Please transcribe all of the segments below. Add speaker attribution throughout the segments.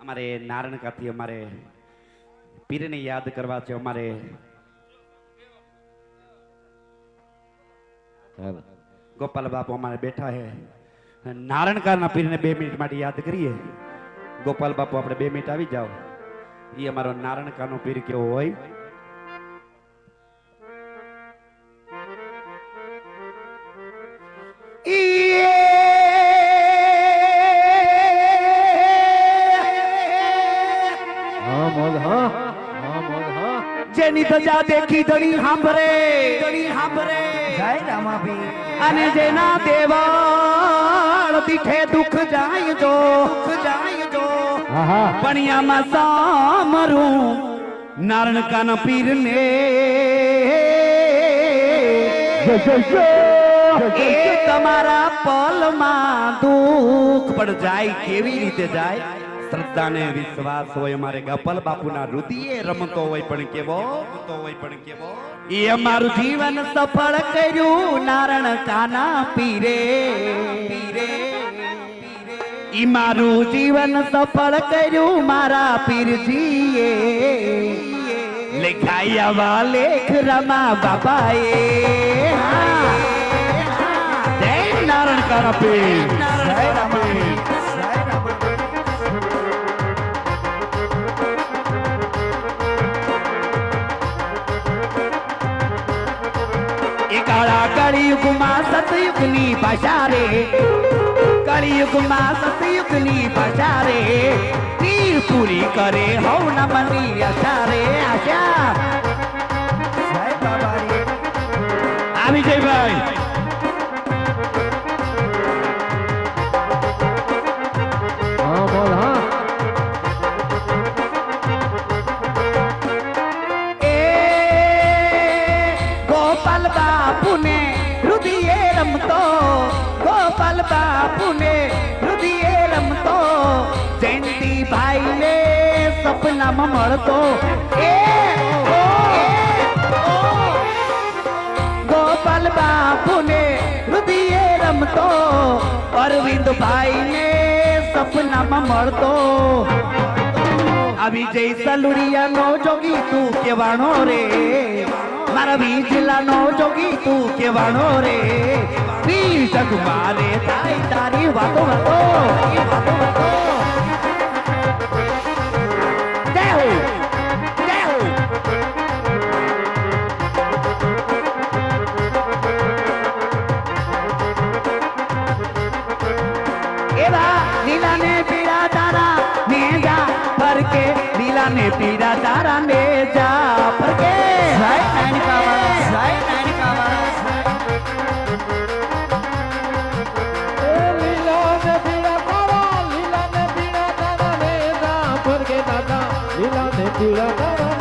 Speaker 1: અમારે નારણકાથી અમારે પીરને યાદ કરવા છે અમારે ગોપાલ બાપુ અમારે બેઠા છે નારણકારના પીરને બે મિનિટ માટે યાદ કરીએ. ગોપાલ બાપુ આપણે બે મિનિટ આવી જાઓ. એ અમારો નારણકાનો પીર કેવો હોય? જેની ધજા દેખી ધણી સાંભળે ધણી સાંભળે
Speaker 2: જય રામાભી.
Speaker 1: અને જેના દેવાળ દીઠે દુઃખ જાય જો. દુઃખ જાય જો પણિયામાં સામરું નારણકાના પીરને.
Speaker 2: પીર
Speaker 1: એ તમારા પલમાં દુઃખ પણ જાય કેવી રીતે જાય? શ્રદ્ધાને વિશ્વાસ હોય અમારે ગોપાલ બાપુના રુધિએ રમતો હોય પણ કેવો? રમતો હોય પણ કેવો એ અમારું જીવન સફળ કર્યું, નારણ કાના પીરે. પીરે ઈ મારું જીવન સફળ કર્યું, મારા પીરજીએ. લેખાયા લેખ રમા બાબાએ. જય નારાયણ કાના પીર.
Speaker 2: જય રામાભી
Speaker 1: સતયુગની ભાષા રે કળિયુગમાં સતયુગની ભાષા રે પીર પૂરી કરે હવ નમની આશા. રે આશા આવી જય ભાઈ સપનામાં મળતો. ગોપાલ બાપુને હૃદયે રમતો. અરવિંદ ભાઈને સપનામાં મળતો. આવી જઈ સલુડિયાનો જોગી તું કેવાણો રે. મારા વીજલાનો જોગી તું કેવાણો રે. વીર જગમારે થાય તારી વાતો વાતો વાતો વાતો.
Speaker 3: Thank you,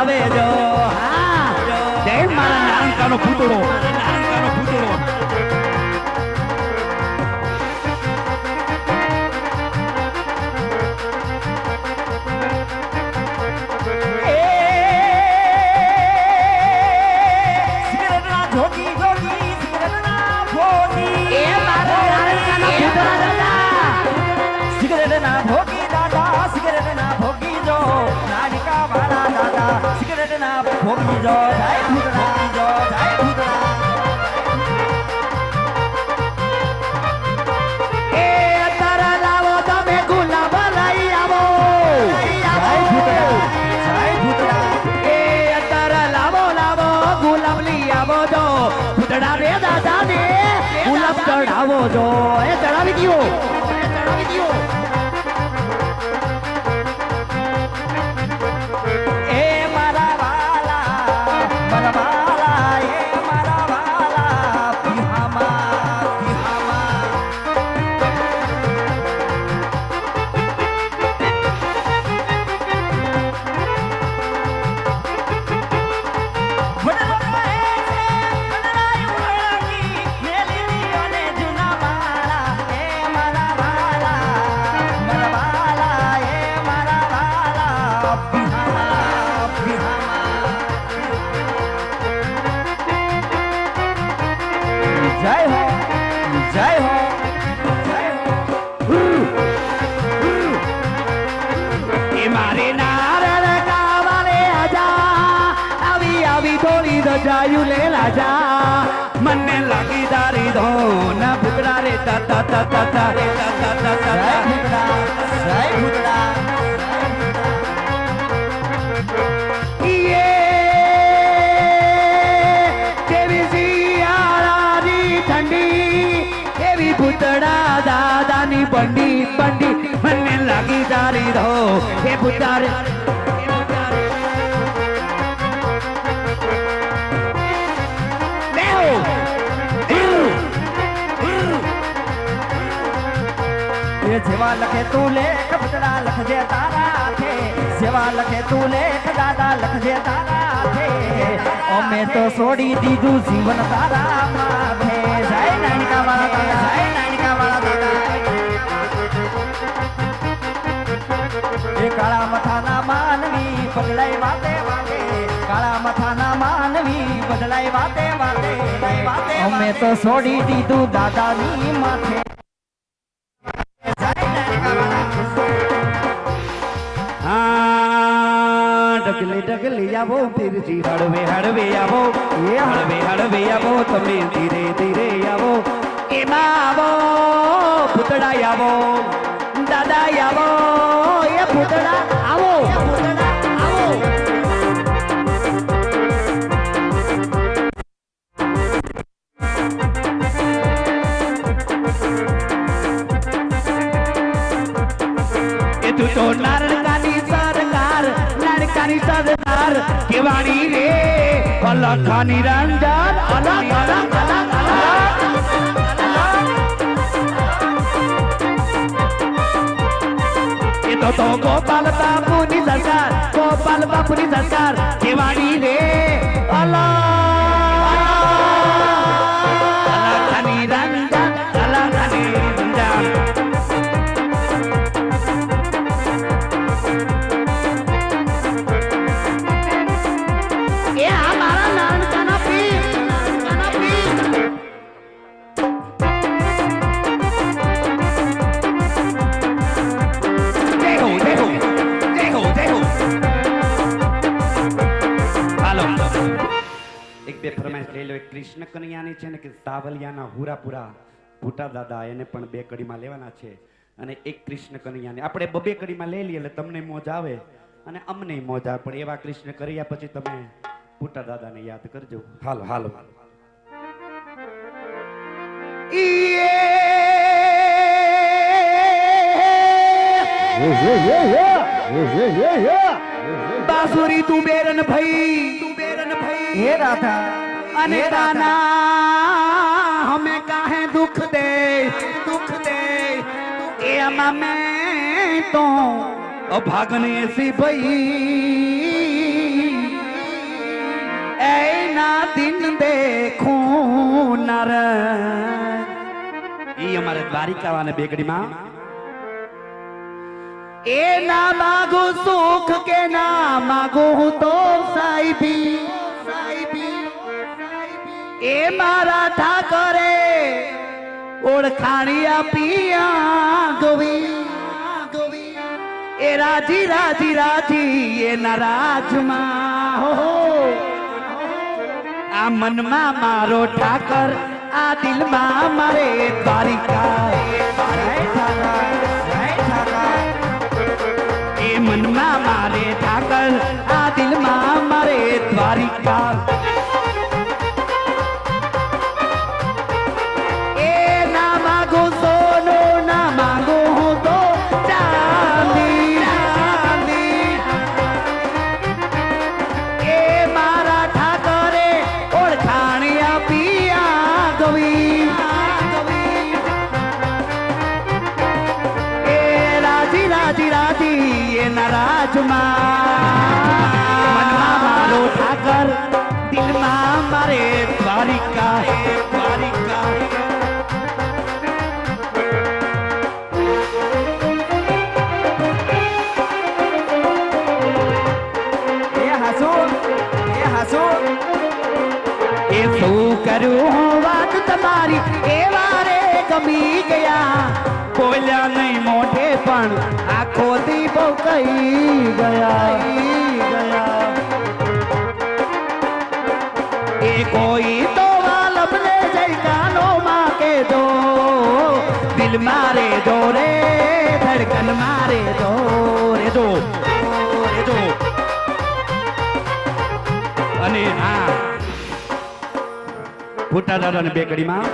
Speaker 3: આવે
Speaker 1: જો. હા. જય મારા નાનકાનો પૂતળો ચડાવો જો એ ચડાવી દયો.
Speaker 4: જય હો જય હો
Speaker 1: મારે નારણ કાવાને આજા આવી આવી થોડી દજાયું લે રાજા મને લાગી દારી ધો ના ભૂતડા રે તા તા તા તા તા તા તા તા તા પંડી બંડી મને લાગી તારી રહો. એ ભૂતડા રે એ ભૂતડા રે. બેહો.
Speaker 4: એ જેવા લખે તું લેખ ભૂતડા લખજે તારા હાથે. જેવા લખે તું લેખ, દાદા લખજે તારા હાથે. અમે તો છોડી દીધું જીવન તારા માથે. જય નાનકા માતા જય કાળા મથાના માનવી બદલાય વાતે વાતે. કાળા મથાના માનવી બદલાય વાતે વાતે. અમે તો છોડી દીધું દાદાની માથે.
Speaker 1: હા ડગલી ડગલી આવો પીરજી હળવે હળવે આવો. એ હળવે હળવે આવો તમે ધીરે ધીરે આવો. એમાં આવો પૂતળા આવો દાદા આવો. કેવાણી રે, અલખા નિરંજન અલગ અલગ એ તો તો ગોપાલ બાપુની સરકાર, ગોપાલ બાપુની સરકાર કેવાણી રે અલગ કૃષ્ણ કન્યાની છે ને કે સાવલિયાના હુરાપુરા ભૂટા દાદા એને પણ બે કડીમાં લેવાના છે. અને એક કૃષ્ણ કન્યાને. આપણે બબે કડીમાં લઈ લઈએ એટલે તમને મોજ આવે અને અમને મોજ આવે. પણ એવા કૃષ્ણ કર્યા પછી તમે ભૂટા દાદાને યાદ કરજો. હાલો હાલો. હાલો બાસુરી તું બેરન ભાઈ. તું બેરન ભાઈ.
Speaker 4: હે રાધા.
Speaker 1: अरे राना हमें काहे दुख दे दुख दे ए अम्मा मैं तो भागने सी भई ऐ ना दिन देखो नर। ई हमारे द्वारिका वाले बेगड़ी माँ। ए ना मांगो सुख के ना मांगो तो साईं भी। એ મારા ઠાકરે ઓળખાણી આપીયા ગોવી એ રાજી રાજી રાજી એ નારાજમાં હો હો. આ મનમાં મારો ઠાકર, આ દિલમાં મારે દ્વારિકા. એ મનમાં મારે ઠાકર, આ દિલમાં મારે દ્વારિકા. રાજી એના રાજમાં મનમાં મારો ઠાકર દિલમાં મારે દ્વારિકા હે દ્વારિકા
Speaker 4: એ હાસુ એ હાસુ
Speaker 1: એ શું કરું હું વાત તમારી એ વારે ગમી ગયા બોલ્યા નહીં મોઢે પણ ગયા ગયા એ કોઈ તો વાલમને જઈ કાનો માં કે દો દિલ મારે દો રે, ધડકન મારે દો રે દો રે દો. અને હા ભૂટા દાદાની બેકડીમાં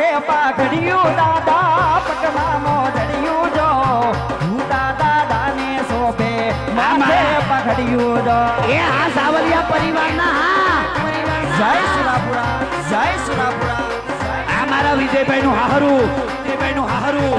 Speaker 4: માથે પાઘડિયું દાદા પટમાં મોઢડિયું જો. ભૂતા દાદાને શોભે માથે પાઘડિયું જો.
Speaker 1: એ આ સાવલિયા પરિવારના હા.
Speaker 4: જય સુરાપુરા જય સુરાપુરા
Speaker 1: આ મારા વિજયભાઈ નું હાહરું. વિજયભાઈ નું હાહરું.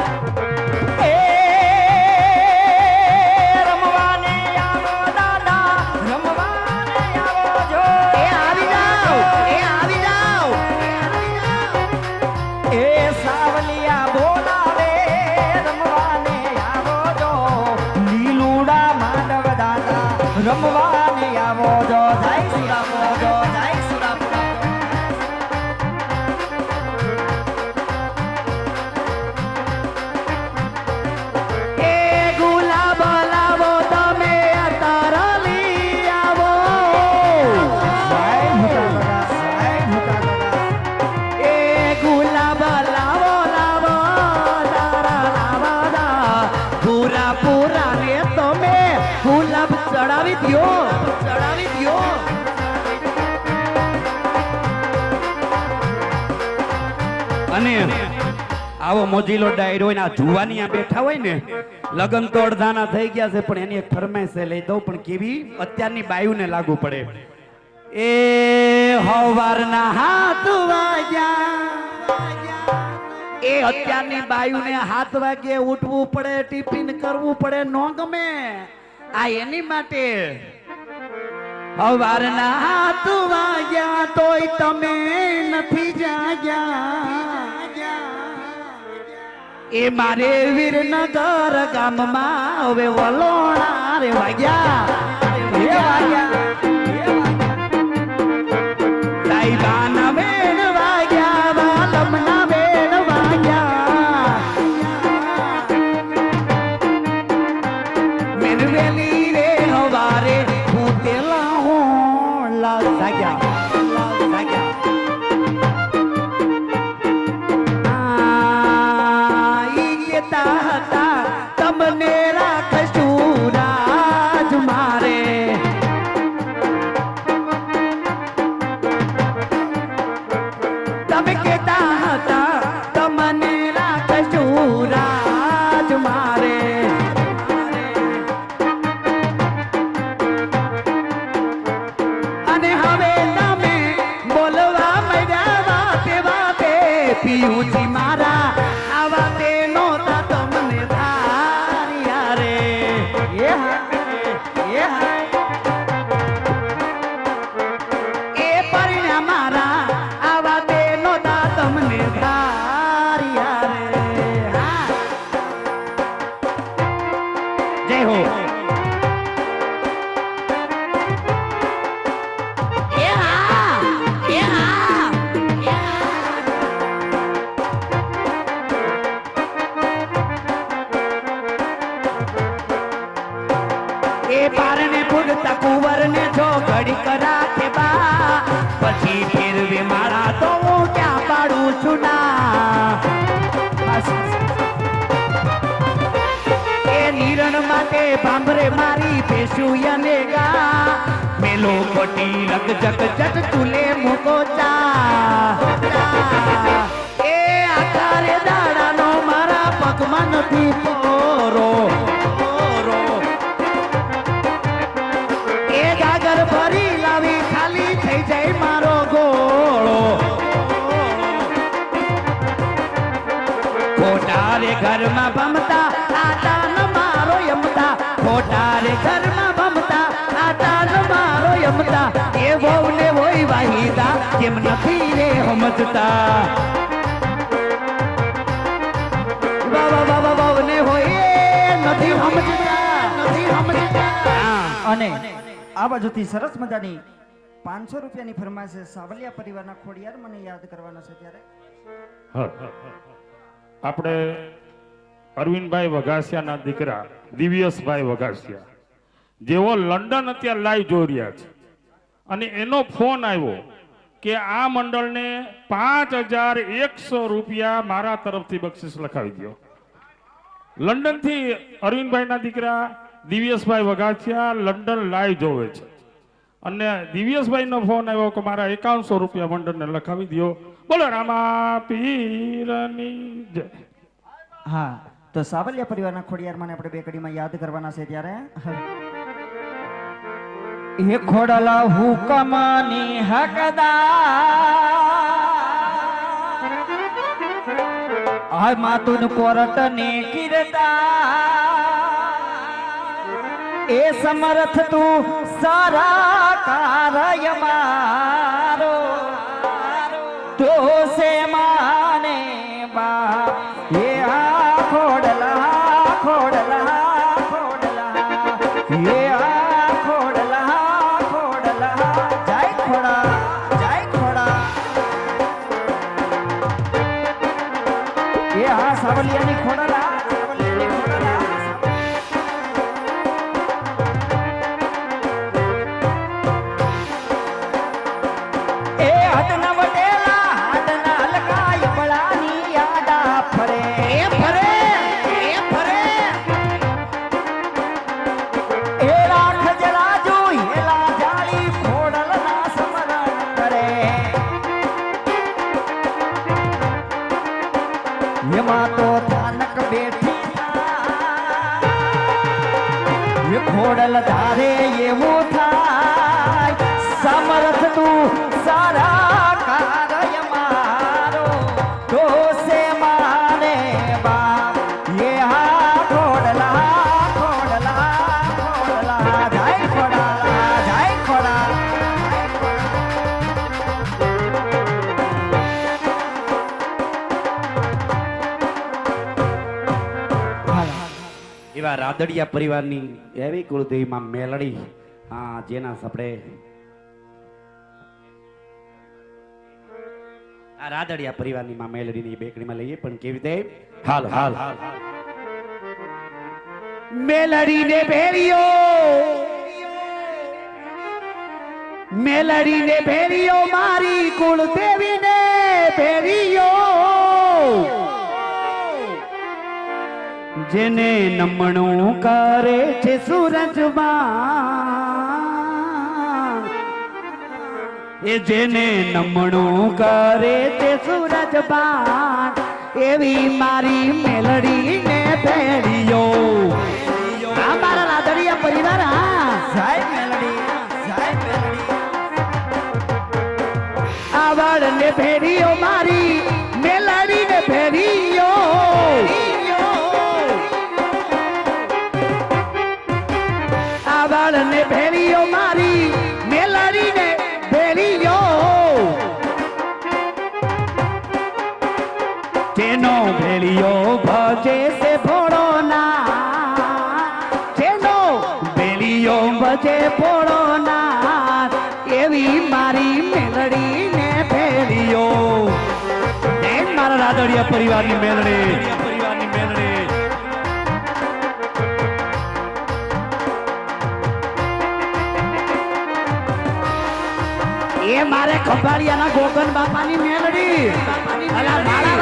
Speaker 4: આવો
Speaker 1: મોજીલો ડાયરો હોય ને આ જુવાની આ બેઠા હોય ને, લગન તો અડધાના થઈ ગયા છે, પણ એની એક ફરમાઈશ લઈ દઉં, પણ કેવી? અત્યારની બાયુને લાગુ પડે. એ હવારના હાથ વાગ્યા. એ અત્યારની બાયુને હાથ વાગે ઉઠવું પડે, ટિફિન કરવું પડે, નો ગમે. આ એની માટે હવારના હાથ વાગ્યા, તોય તમે નથી જાગ્યા. એ મારે વીરનગર ગામમાં હવે વલોણા રે વાગ્યા. વાગ્યા. સાહેબાના માટે ભાંભરે મારી ભેસું અને ગા મેલો કોટી રગ જગ જટ તુલે મૂકો ચા. એ આકારે દાડાનો મારા પગમાં નથી ઘરમાં ભમતા આટા ન મારો યમતા એ વહુ ને હોય વાહિદા કેમ નથી રે સમજતા.
Speaker 4: અને આ બાજુથી સરસ મજાની પાંચસો રૂપિયાની ફરમાશ સાવલિયા પરિવારના ખોડિયાર મને યાદ કરવાના છે ત્યારે.
Speaker 5: આપણે અરવિંદભાઈ વઘાસિયાના દીકરા દિવ્યસભાઈ વઘાસિયા. જેઓ લંડન અત્યારે લાઈવ જોઈ રહ્યા છે. અને એનો ફોન આવ્યો કે આ મંડળને પાંચ હજાર એકસો રૂપિયા મારા તરફથી બક્ષિસ લખાવી દો લંડનથી અરવિંદભાઈના દીકરા દિવ્યેશભાઈ વઘાસિયા લંડન લાઈવ જોવે છે. અને દિવ્યેશભાઈનો ફોન આવ્યો કે મારા એકાવનસો રૂપિયા મંડળને લખાવી દો બોલો, રામા પીરની જય.
Speaker 4: હા, તો સાવલિયા પરિવારના ખોડિયાર મને આપણે બે કડીમાં યાદ કરવાના છે ત્યારે? એ ખોડલા હુકમની હકદા આ માતુન કોરટ ને કિરતા એ સમર્થ તું સારા કાર્ય મારો. તો સે માને બા એમાં તો તાનક બેઠી ખોડલ ધારે એવું થાય
Speaker 1: એવા રાદડિયા પરિવારની એવી કુળદેવીમાં મેલડી, હા, જેના સપડે આ રાદડિયા પરિવારની માં મેલડીની બેકડીમાં લઈએ, પણ કેવી રીતે? હાલ હાલ મેલડીને ભેરિયો મેલડીને ભેરિયો મારી કુળદેવીને ભેરિયો જેને નમણું કરે છે સૂરજમાં. એ જેને નમણું કરે છે સૂરજમાં. એવી મારી મેલડીને ને આ મારા રાધડિયા પરિવાર
Speaker 4: જય મેલડી જય મેલડી
Speaker 1: આવડને ભેડિયો મારી. મારા રાદડિયા પરિવારની મેલડી પરિવારની મેલડી એ મારે ખંભાળિયાના ગોગન બાપાની મેલડી અલા વાળા